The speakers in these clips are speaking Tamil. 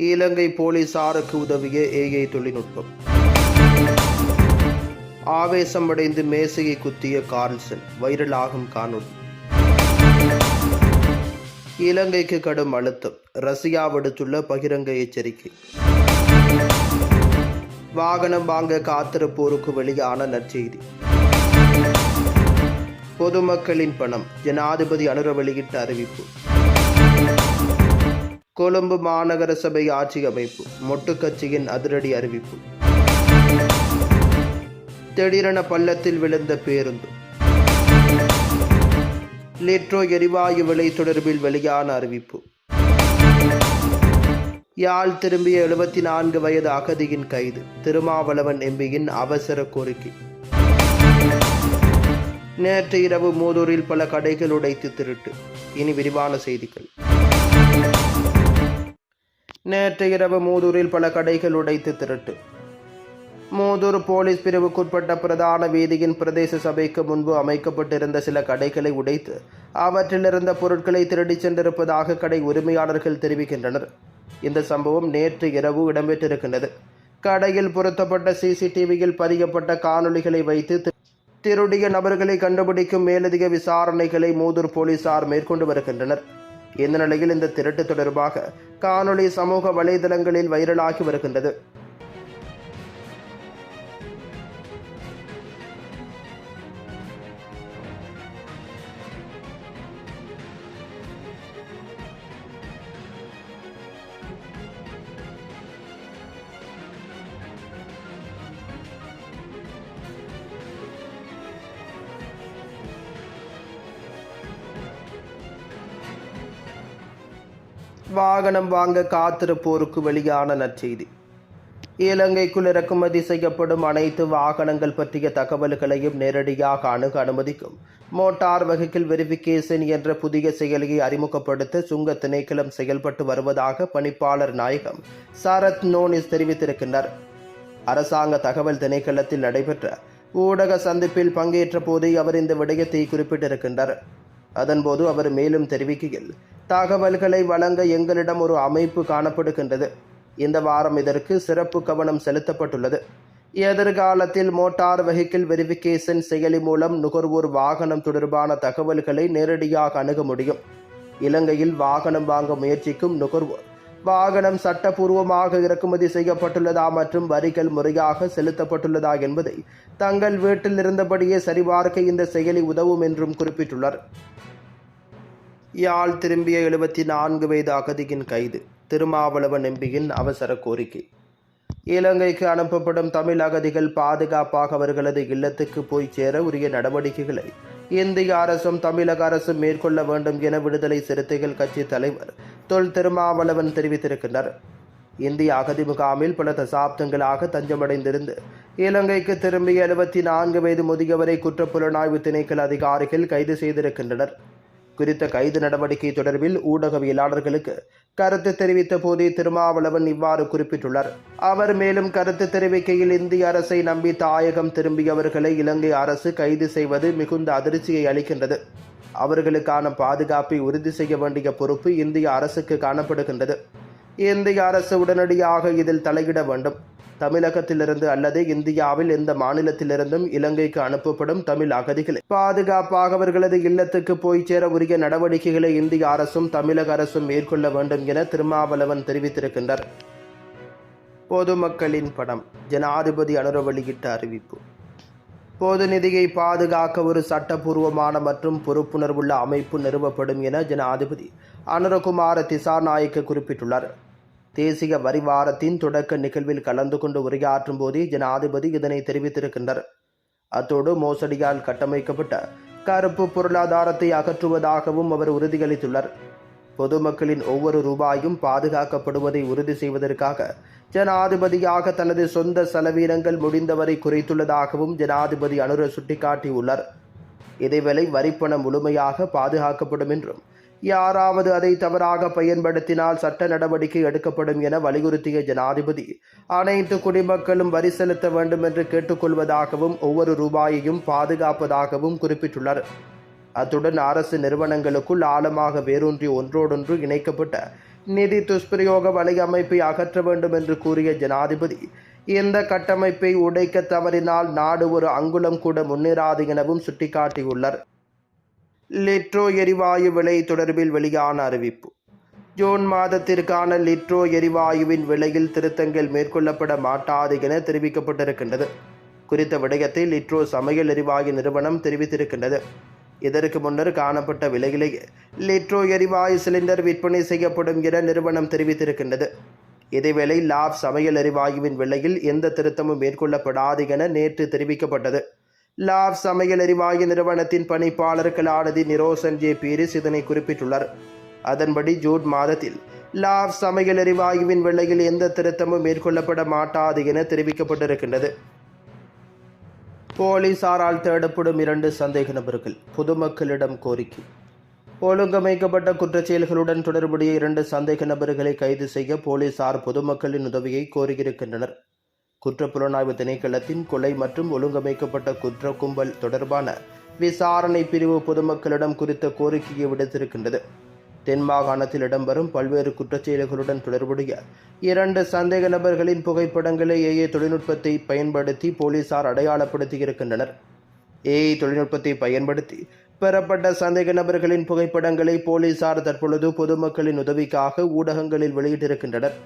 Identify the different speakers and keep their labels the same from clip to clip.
Speaker 1: இலங்கை போலீசாருக்கு உதவிய ஏஐ தொழில்நுட்பம். ஆவேசமடைந்து மேசையை குத்திய கார்ல்சன் வைரலாகும் காணொலி இலங்கைக்கு கடும் அழுத்தம். ரஷ்யா விடுத்துள்ள பகிரங்க எச்சரிக்கை. வாகனம் வாங்க காத்திருப்போருக்கு வெளியான நற்செய்தி. பொதுமக்களின் பணம். ஜனாதிபதி அனுர வெளியிட்ட அறிவிப்பு. கொழும்பு மாநகர சபை ஆட்சி அமைப்பு மொட்டு கட்சியின் அதிரடி அறிவிப்பு. திடீரென பள்ளத்தில் விழுந்த பேருந்து. லிட்ரோ எரிவாயு விலை தொடர்பில் வெளியான அறிவிப்பு. யாழ் திரும்பிய எழுபத்தி நான்கு வயது அகதியின் கைது திருமாவளவன் எம்பியின் அவசர கோரிக்கை. நேற்று இரவு மூதூரில் பல கடைகள் உடைத்து திருட்டு. இனி விரிவான செய்திகள். நேற்று இரவு மூதூரில் பல கடைகள் உடைத்து திருட்டு. மூதூர் போலீஸ் பிரிவுக்குட்பட்ட பிரதான வீதியின் பிரதேச சபைக்கு முன்பு அமைக்கப்பட்டிருந்த சில கடைகளை உடைத்து அவற்றிலிருந்த பொருட்களை திருடிச் சென்றிருப்பதாக கடை உரிமையாளர்கள் தெரிவிக்கின்றனர். இந்த சம்பவம் நேற்று இரவு இடம்பெற்றிருக்கின்றது. கடையில் பொருத்தப்பட்ட சிசிடிவியில் பதியப்பட்ட காணொளிகளை வைத்து திருடிய நபர்களை கண்டுபிடிக்கும் மேலதிக விசாரணைகளை மூதூர் போலீசார் மேற்கொண்டு வருகின்றனர். இந்த நிலையில் இந்த திருட்டு தொடர்பாக காணொளி சமூக வலைதளங்களில் வைரலாகி வருகின்றது. வாகனம் வாங்க காத்திருப்போருக்கு வெளியான நற்செய்தி. இலங்கைக்குள் இறக்குமதி செய்யப்படும் அனைத்து வாகனங்கள் பற்றிய தகவல்களையும் நேரடியாக அணுக அனுமதிக்கும். மோட்டார் வெஹிக்கிள் வெரிஃபிகேஷன் என்ற புதிய செயலியை அறிமுகப்படுத்த சுங்க திணைக்களம் செயல்பட்டு வருவதாக பணிப்பாளர் நாயகம் சரத் நோனிஸ் தெரிவித்திருக்கின்றார். அரசாங்க தகவல் திணைக்களத்தில் நடைபெற்ற ஊடக சந்திப்பில் பங்கேற்ற போதே அவர் இந்த விடயத்தை குறிப்பிட்டிருக்கின்றார். அதன்போது அவர் மேலும் தெரிவிக்கையில் தகவல்களை வழங்க எங்களிடம் ஒரு அமைப்பு காணப்படுகின்றது. இந்த வாரம் இதற்கு சிறப்பு கவனம் செலுத்தப்பட்டுள்ளது. எதிர்காலத்தில் மோட்டார் வெஹிக்கிள் வெரிஃபிகேஷன் செயலி மூலம் நுகர்வோர் வாகனம் தொடர்பான தகவல்களை நேரடியாக அணுக முடியும். இலங்கையில் வாகனம் வாங்க முயற்சிக்கும் நுகர்வோர் வாகனம் சட்டபூர்வமாக இறக்குமதி செய்யப்பட்டுள்ளதா மற்றும் வரிகள் முறையாக செலுத்தப்பட்டுள்ளதா என்பதை தங்கள் வீட்டில் இருந்தபடியே சரிபார்க்க இந்த செயலி உதவும் என்றும் குறிப்பிட்டுள்ளார். யாழ் திரும்பிய எழுபத்தி நான்கு வயது அகதியின் கைது. திருமாவளவன் எம்பியின் அவசர கோரிக்கை. இலங்கைக்கு அனுப்பப்படும் தமிழ் அகதிகள் பாதுகாப்பாக அவர்களது இல்லத்துக்கு போய் சேர உரிய நடவடிக்கைகளை இந்திய அரசும் தமிழக அரசும் மேற்கொள்ள வேண்டும் என விடுதலை சிறுத்தைகள் கட்சி தலைவர் தொல் திருமாவளவன் தெரிவித்திருக்கின்றார் இந்திய அகதி முகாமில் பல தசாப்தங்களாக தஞ்சமடைந்திருந்து இலங்கைக்கு திரும்பிய எழுபத்தி நான்கு வயது முதியவரை குற்றப்புலனாய்வு திணைக்கள் அதிகாரிகள் கைது செய்திருக்கின்றனர். குறித்த கைது நடவடிக்கை தொடர்பில் ஊடகவியலாளர்களுக்கு கருத்து தெரிவித்த போதே திருமாவளவன் இவ்வாறு குறிப்பிட்டுள்ளார். அவர் மேலும் கருத்து தெரிவிக்கையில் இந்திய அரசை நம்பி தாயகம் திரும்பியவர்களை இலங்கை அரசு கைது செய்வது மிகுந்த அதிர்ச்சியை அளிக்கின்றது. அவர்களுக்கான பாதுகாப்பை உறுதி செய்ய வேண்டிய பொறுப்பு இந்திய அரசுக்கு காணப்படுகின்றது. இந்திய அரசு உடனடியாக இதில் தலையிட வேண்டும். தமிழகத்திலிருந்து அல்லது இந்தியாவில் எந்த மாநிலத்திலிருந்தும் இலங்கைக்கு அனுப்பப்படும் தமிழ் அகதிகளை. பாதுகாப்பாக அவர்களது இல்லத்துக்கு போய் சேர உரிய நடவடிக்கைகளை இந்திய அரசும் தமிழக அரசும் மேற்கொள்ள வேண்டும் என திருமாவளவன் தெரிவித்திருக்கின்றார். பொதுமக்களின் படம் ஜனாதிபதி அனுர வெளியிட்ட அறிவிப்பு. பொது நிதியை பாதுகாக்க ஒரு சட்டபூர்வமான மற்றும் பொறுப்புணர்வுள்ள அமைப்பு நிறுவப்படும் என ஜனாதிபதி அனுரகுமார திசாநாயக்க குறிப்பிட்டுள்ளார். தேசிய வரிவாரத்தின் தொடக்க நிகழ்வில் கலந்து கொண்டு உரையாற்றும் போதே ஜனாதிபதி இதனை தெரிவித்திருக்கின்றார். அத்தோடு மோசடியால் கட்டமைக்கப்பட்ட கருப்பு பொருளாதாரத்தை அகற்றுவதாகவும் அவர் உறுதியளித்துள்ளார். பொதுமக்களின் ஒவ்வொரு ரூபாயும் பாதுகாக்கப்படுவதை உறுதி செய்வதற்காக ஜனாதிபதியாக தனது சொந்த செலவீனங்கள் முடிந்தவரை குறைத்துள்ளதாகவும் ஜனாதிபதி அனுர சுட்டிக்காட்டியுள்ளார். இதேவேளை வரிப்பணம் முழுமையாக பாதுகாக்கப்படும் என்றும் யாராவது அதை தவறாக பயன்படுத்தினால் சட்ட நடவடிக்கை எடுக்கப்படும் என வலியுறுத்திய ஜனாதிபதி. அனைத்து குடிமக்களும் வரி செலுத்த வேண்டும் என்று கேட்டுக்கொள்வதாகவும் ஒவ்வொரு ரூபாயையும் பாதுகாப்பதாகவும் குறிப்பிட்டுள்ளார். அத்துடன் அரசு நிறுவனங்களுக்குள் ஆழமாக வேரூன்றி ஒன்றோடொன்று இணைக்கப்பட்ட நிதி துஷ்பிரயோக வலையமைப்பை அகற்ற வேண்டும் என்று கூறிய ஜனாதிபதி இந்த கட்டமைப்பை உடைக்க தவறினால் நாடு ஒரு அங்குலம் கூட முன்னேறாது எனவும் சுட்டிக்காட்டியுள்ளார். லிட்ரோ எரிவாயு விலை தொடர்பில் வெளியான அறிவிப்பு. ஜூன் மாதத்திற்கான லிட்ரோ எரிவாயுவின் விலையில் திருத்தங்கள் மேற்கொள்ளப்பட மாட்டாது என தெரிவிக்கப்பட்டிருக்கின்றது. குறித்த விடயத்தை லிட்ரோ சமையல் எரிவாயு நிறுவனம் தெரிவித்திருக்கின்றது. இதற்கு முன்னர் காணப்பட்ட விலையிலேயே லிட்ரோ எரிவாயு சிலிண்டர் விற்பனை செய்யப்படும் என நிறுவனம் தெரிவித்திருக்கின்றது. இதேவேளை லாப் சமையல் எரிவாயுவின் விலையில் எந்த திருத்தமும் மேற்கொள்ளப்படாது என நேற்று தெரிவிக்கப்பட்டது. லாப் சமையல் எரிவாயு நிறுவனத்தின் பணிப்பாளர் கலாநிதி நிரோசன் ஜே பீரிஸ் இதனை குறிப்பிட்டுள்ளார். அதன்படி ஜூன் மாதத்தில் லாப் சமையல் எரிவாயுவின் விலையில் எந்த திருத்தமும் மேற்கொள்ளப்பட மாட்டாது என தெரிவிக்கப்பட்டிருக்கின்றது. போலீசாரால் தேடப்படும் இரண்டு சந்தேக நபர்கள் பொதுமக்களிடம் கோரிக்கை. ஒழுங்கமைக்கப்பட்ட குற்றச்செயல்களுடன் தொடர்புடைய இரண்டு சந்தேக நபர்களை கைது செய்ய போலீசார் பொதுமக்களின் உதவியை கோரியிருக்கின்றனர். குற்றப்புலனாய்வு திணைக்களத்தின் கொலை மற்றும் ஒழுங்கமைக்கப்பட்ட குற்ற கும்பல் தொடர்பான விசாரணை பிரிவு பொதுமக்களிடம் குறித்த கோரிக்கையை விடுத்திருக்கின்றது. தென் மாகாணத்தில் இடம்பெறும் பல்வேறு குற்றச்செயல்களுடன் தொடர்புடைய இரண்டு சந்தேக நபர்களின் புகைப்படங்களை ஏஏ தொழில்நுட்பத்தை பயன்படுத்தி போலீசார் அடையாளப்படுத்தியிருக்கின்றனர். ஏஐ தொழில்நுட்பத்தை பயன்படுத்தி பெறப்பட்ட சந்தேக நபர்களின் புகைப்படங்களை போலீசார் தற்பொழுது பொதுமக்களின் உதவிக்காக ஊடகங்களில் வெளியிட்டிருக்கின்றனர்.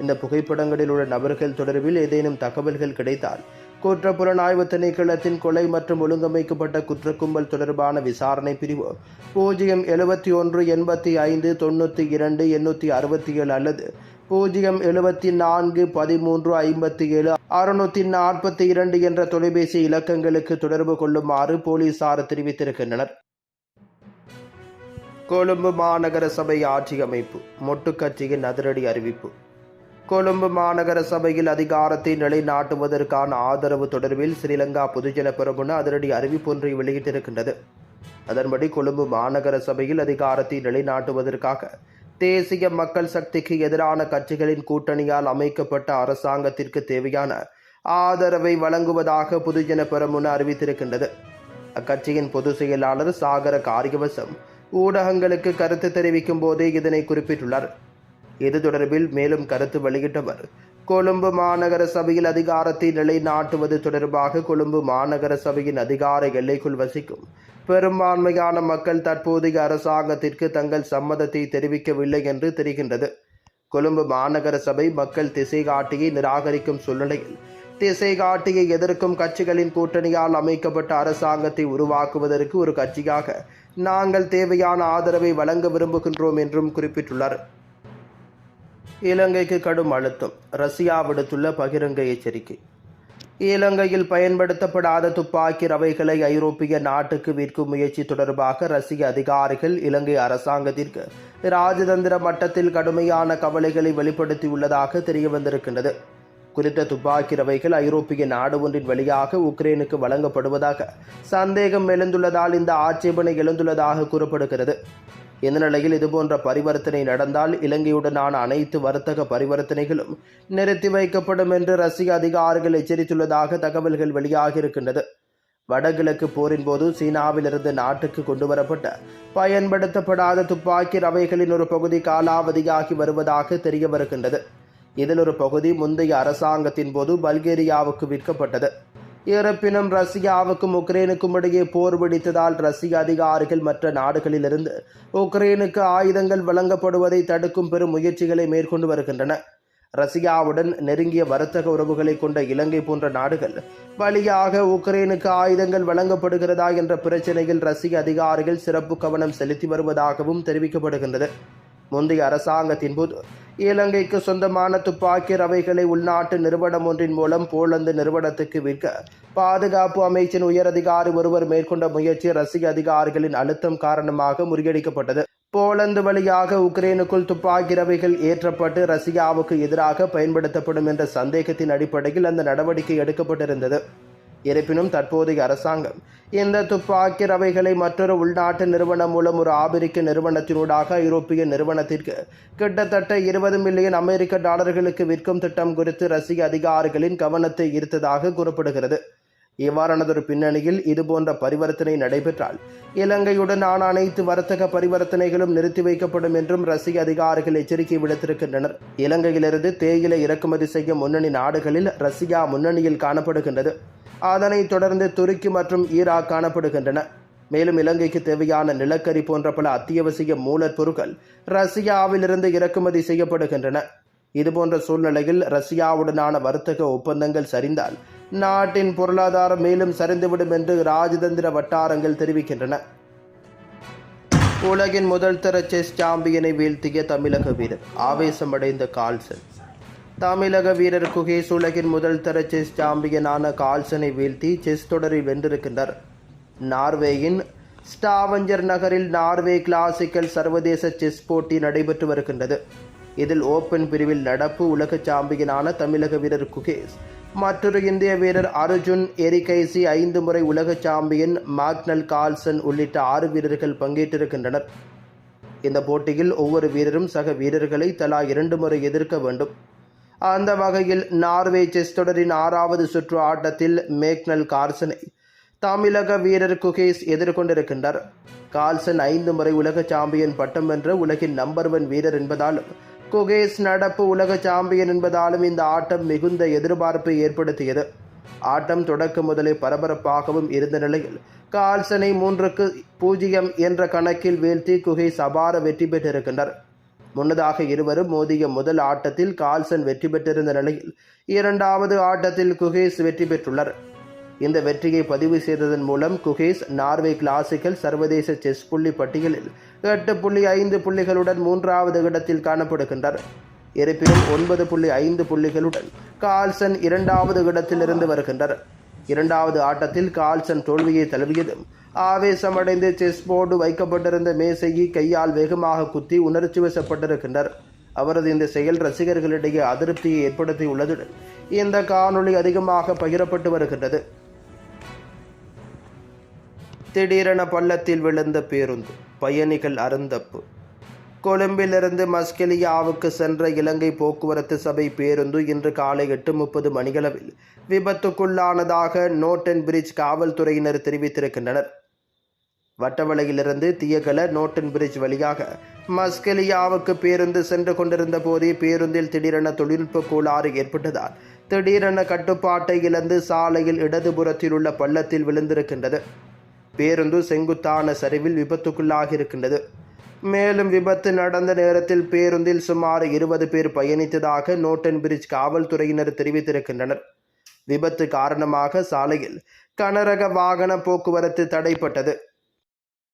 Speaker 1: இந்த புகைப்படங்களில் உள்ள நபர்கள் தொடர்பில் ஏதேனும் தகவல்கள் கிடைத்தால் குற்ற புலனாய்வு திணைக்களத்தின் கொலை மற்றும் ஒழுங்கமைக்கப்பட்ட குற்ற கும்பல் தொடர்பான விசாரணை பிரிவு பூஜ்ஜியம் எழுபத்தி ஒன்று எண்பத்தி ஐந்து தொண்ணூற்றி இரண்டு எண்ணூற்றி அறுபத்தி ஏழு அல்லது பூஜ்ஜியம் எழுபத்தி நான்கு பதிமூன்று ஐம்பத்தி ஏழு அறுநூத்தி நாற்பத்தி இரண்டு என்ற தொலைபேசி இலக்கங்களுக்கு தொடர்பு கொள்ளுமாறு போலீசார் தெரிவித்திருக்கின்றனர். கொழும்பு மாநகர சபை ஆட்சி அமைப்பு மொட்டுக்கட்சியின் அதிரடி அறிவிப்பு. கொழும்பு மாநகர சபையில் அதிகாரத்தை நிலைநாட்டுவதற்கான ஆதரவு தொடர்பில் ஸ்ரீலங்கா பொதுஜன பெரமுன அதிரடி அறிவிப்பு ஒன்றை வெளியிட்டிருக்கின்றது. அதன்படி கொழும்பு மாநகர சபையில் அதிகாரத்தை நிலைநாட்டுவதற்காக தேசிய மக்கள் சக்திக்கு எதிரான கட்சிகளின் கூட்டணியால் அமைக்கப்பட்ட அரசாங்கத்திற்கு தேவையான ஆதரவை வழங்குவதாக பொதுஜன பெரமுன அறிவித்திருக்கின்றது. அக்கட்சியின் பொதுச் செயலாளர் சாகர காரியவசம் ஊடகங்களுக்கு கருத்து தெரிவிக்கும் போதே இதனை குறிப்பிட்டுள்ளார். இது தொடர்பில் மேலும் கருத்து வெளியிட்டவர்? கொழும்பு மாநகர சபையில் அதிகாரத்தை நிலைநாட்டுவது தொடர்பாக கொழும்பு மாநகர சபையின் அதிகார எல்லைக்குள் வசிக்கும். பெரும்பான்மையான மக்கள் தற்போதைய அரசாங்கத்திற்கு தங்கள் சம்மதத்தை தெரிவிக்கவில்லை என்று தெரிகின்றது. கொழும்பு மாநகர சபை மக்கள் திசை காட்டியை நிராகரிக்கும் சூழ்நிலையில் திசை காட்டியை எதிர்க்கும் கட்சிகளின் கூட்டணியால் அமைக்கப்பட்ட அரசாங்கத்தை உருவாக்குவதற்கு ஒரு கட்சியாக நாங்கள் தேவையான ஆதரவை வழங்க விரும்புகின்றோம் என்றும் குறிப்பிட்டுள்ளார். இலங்கைக்கு கடும் அழுத்தம். ரஷ்யா விடுத்துள்ள பகிரங்க எச்சரிக்கை. இலங்கையில் பயன்படுத்தப்படாத துப்பாக்கி ரவைகளை ஐரோப்பிய நாட்டுக்கு விற்கும் முயற்சி தொடர்பாக ரஷ்ய அதிகாரிகள் இலங்கை அரசாங்கத்திற்கு ராஜதந்திர மட்டத்தில் கடுமையான கவலைகளை வெளிப்படுத்தியுள்ளதாக தெரிய வந்திருக்கின்றது குறித்த துப்பாக்கி ரவைகள் ஐரோப்பிய நாடு ஒன்றின் வழியாக உக்ரைனுக்கு வழங்கப்படுவதாக சந்தேகம் எழுந்துள்ளதால் இந்த ஆட்சேபனை எழுந்துள்ளதாக கூறப்படுகிறது. இந்த நிலையில் இதுபோன்ற பரிவர்த்தனை நடந்தால் இலங்கையுடனான அனைத்து வர்த்தக பரிவர்த்தனைகளும் நிறுத்தி வைக்கப்படும் என்று ரஷ்ய அதிகாரிகள் எச்சரித்துள்ளதாக தகவல்கள் வெளியாகியிருக்கின்றது. வடகிழக்கு போரின் போது சீனாவிலிருந்து நாட்டுக்கு கொண்டுவரப்பட்ட பயன்படுத்தப்படாத துப்பாக்கி ரவைகளின் ஒரு பகுதி காலாவதியாகி வருவதாக தெரிய வருகின்றது இதில் ஒரு பகுதி முந்தைய அரசாங்கத்தின் போது பல்கேரியாவுக்கு விற்கப்பட்டது. இருப்பினும் ரஷ்யாவுக்கும் உக்ரைனுக்கும் இடையே போர் வெடித்ததால் ரஷ்ய அதிகாரிகள் மற்ற நாடுகளிலிருந்து உக்ரைனுக்கு ஆயுதங்கள் வழங்கப்படுவதை தடுக்கும் பெரும் முயற்சிகளை மேற்கொண்டு வருகின்றன. ரஷ்யாவுடன் நெருங்கிய வர்த்தக உறவுகளை கொண்ட இலங்கை போன்ற நாடுகள் வழியாக உக்ரைனுக்கு ஆயுதங்கள் வழங்கப்படுகிறதா என்ற பிரச்சினையில் ரஷ்ய அதிகாரிகள் சிறப்பு கவனம் செலுத்தி வருவதாகவும் தெரிவிக்கப்படுகின்றது. முந்தைய அரசாங்கத்தின் போது இலங்கைக்கு சொந்தமான துப்பாக்கி ரவைகளை உள்நாட்டு நிறுவனம் ஒன்றின் மூலம் போலந்து நிறுவனத்துக்கு விற்க பாதுகாப்பு அமைச்சின் உயரதிகாரி ஒருவர் மேற்கொண்ட முயற்சி ரஷ்ய அதிகாரிகளின் அழுத்தம் காரணமாக முறியடிக்கப்பட்டது. போலந்து வழியாக உக்ரைனுக்குள் துப்பாக்கி ரவைகள் ஏற்றப்பட்டு ரஷ்யாவுக்கு எதிராக பயன்படுத்தப்படும் என்ற சந்தேகத்தின் அடிப்படையில் அந்த நடவடிக்கை எடுக்கப்பட்டிருந்தது. இருப்பினும் தற்போதைய அரசாங்கம் இந்த துப்பாக்கி ரவைகளை மற்றொரு உள்நாட்டு நிறுவனம் மூலம் ஒரு ஆபிரிக்க நிறுவனத்தினூடாக ஐரோப்பிய நிறுவனத்திற்கு கிட்டத்தட்ட இருபது மில்லியன் அமெரிக்க டாலர்களுக்கு விற்கும் திட்டம் குறித்து ரஷ்ய அதிகாரிகளின் கவனத்தை ஈர்த்ததாக கூறப்படுகிறது. இவ்வாறானதொரு பின்னணியில் இதுபோன்ற பரிவர்த்தனை நடைபெற்றால் இலங்கையுடனான அனைத்து வர்த்தக பரிவர்த்தனைகளும் நிறுத்தி வைக்கப்படும் என்றும் ரஷ்ய அதிகாரிகள் எச்சரிக்கை விடுத்திருக்கின்றனர். இலங்கையிலிருந்து தேயிலை இறக்குமதி செய்யும் முன்னணி நாடுகளில் ரஷ்யா முன்னணியில் காணப்படுகின்றது. அதனைத் தொடர்ந்து துருக்கி மற்றும் ஈராக் காணப்படுகின்றன. மேலும் இலங்கைக்கு தேவையான நிலக்கரி போன்ற பல அத்தியாவசிய மூலப்பொருட்கள் ரஷ்யாவிலிருந்து இறக்குமதி செய்யப்படுகின்றன. இதுபோன்ற சூழ்நிலையில் ரஷ்யாவுடனான வர்த்தக ஒப்பந்தங்கள் சரிந்தால் நாட்டின் பொருளாதாரம் மேலும் சரிந்துவிடும் என்று ராஜதந்திர வட்டாரங்கள் தெரிவிக்கின்றன. உலகின் முதல் தர செஸ் சாம்பியனை வீழ்த்திய தமிழக வீரர். ஆவேசமடைந்த கால்சன். தமிழக வீரர் குகேஷ் உலகின் முதல் தர செஸ் சாம்பியனான கால்சனை வீழ்த்தி செஸ் தொடரில் வென்றிருக்கின்றார். நார்வேயின் ஸ்டாவஞ்சர் நகரில் நார்வே கிளாசிக்கல் சர்வதேச செஸ் போட்டி நடைபெற்று வருகின்றது. இதில் ஓபன் பிரிவில் நடப்பு உலக சாம்பியனான தமிழக வீரர் குகேஷ் மற்றொரு இந்திய வீரர் அர்ஜுன் எரிகைசி ஐந்து முறை உலக சாம்பியன் மாக்னல் கால்சன் உள்ளிட்ட ஆறு வீரர்கள் பங்கேற்றிருக்கின்றனர். இந்த போட்டியில் ஒவ்வொரு வீரரும் சக வீரர்களை தலா இரண்டு முறை எதிர்க்க வேண்டும். அந்த வகையில் நார்வே செஸ் தொடரின் ஆறாவது சுற்று ஆட்டத்தில் மேக்னல் கார்சனை தமிழக வீரர் குகேஷ் எதிர்கொண்டிருக்கின்றார். கால்சன் ஐந்து முறை உலக சாம்பியன் பட்டம் வென்ற உலகின் நம்பர் ஒன் வீரர் என்பதாலும் குகேஷ் நடப்பு உலக சாம்பியன் என்பதாலும் இந்த ஆட்டம் மிகுந்த எதிர்பார்ப்பை ஏற்படுத்தியது. ஆட்டம் தொடக்க முதலே பரபரப்பாகவும் இருந்த நிலையில் கால்சனை மூன்றுக்கு பூஜ்ஜியம் என்ற கணக்கில் வீழ்த்தி குகேஷ் அபார வெற்றி பெற்றிருக்கின்றார். முன்னதாக இருவரும் மோதிய முதல் ஆட்டத்தில் கால்சன் வெற்றி பெற்றிருந்த நிலையில் இரண்டாவது ஆட்டத்தில் குகேஷ் வெற்றி பெற்றுள்ளார். இந்த வெற்றியை பதிவு செய்ததன் மூலம் குகேஷ் நார்வே கிளாசிக்கல் சர்வதேச செஸ் புள்ளி பட்டியலில் எட்டு புள்ளி ஐந்து புள்ளிகளுடன் மூன்றாவது இடத்தில் காணப்படுகின்றார். இருப்பினும் ஒன்பது புள்ளி ஐந்து புள்ளிகளுடன் கால்சன் இரண்டாவது இடத்திலிருந்து வருகின்றார். இரண்டாவது ஆட்டத்தில் கால்சன் தோல்வியை தழுவியதும் ஆவேசமடைந்து செஸ் போர்டு வைக்கப்பட்டிருந்த மேசையை கையால் வேகமாக குத்தி உணர்ச்சி வசப்பட்டிருக்கின்றார் அவரது இந்த செயல் ரசிகர்களிடையே அதிருப்தியை ஏற்படுத்தியுள்ளதுடன் இந்த காணொளி அதிகமாக பகிரப்பட்டு வருகின்றது. திடீரென பள்ளத்தில் விழுந்த பேருந்து பயணிகள் அருந்தப்பு கொழும்பிலிருந்து மஸ்கெலியாவுக்கு சென்ற இலங்கை போக்குவரத்து சபை பேருந்து இன்று காலை எட்டு முப்பது மணிகளவில் விபத்துக்குள்ளானதாக நோட்டன் பிரிட்ஜ் காவல்துறையினர் தெரிவித்திருக்கின்றனர். வட்டவளையிலிருந்து தியகல நோட்டன் பிரிட்ஜ் வழியாக மஸ்கெலியாவுக்கு பேருந்து சென்று கொண்டிருந்த போதே பேருந்தில் திடீரென தொழில்நுட்ப கோளாறு ஏற்பட்டதால் திடீரென கட்டுப்பாட்டை இழந்து சாலையில் இடதுபுறத்தில் உள்ள பள்ளத்தில் விழுந்திருக்கின்றது. பேருந்து செங்குத்தான சரிவில் விபத்துக்குள்ளாகி இருக்கின்றது மேலும் விபத்து நடந்த நேரத்தில் பேருந்தில் சுமார் இருபது பேர் பயணித்ததாக நோட்டன் பிரிட்ஜ் காவல்துறையினர் தெரிவித்திருக்கின்றனர். விபத்து காரணமாக சாலையில் கனரக வாகன போக்குவரத்து தடைப்பட்டது.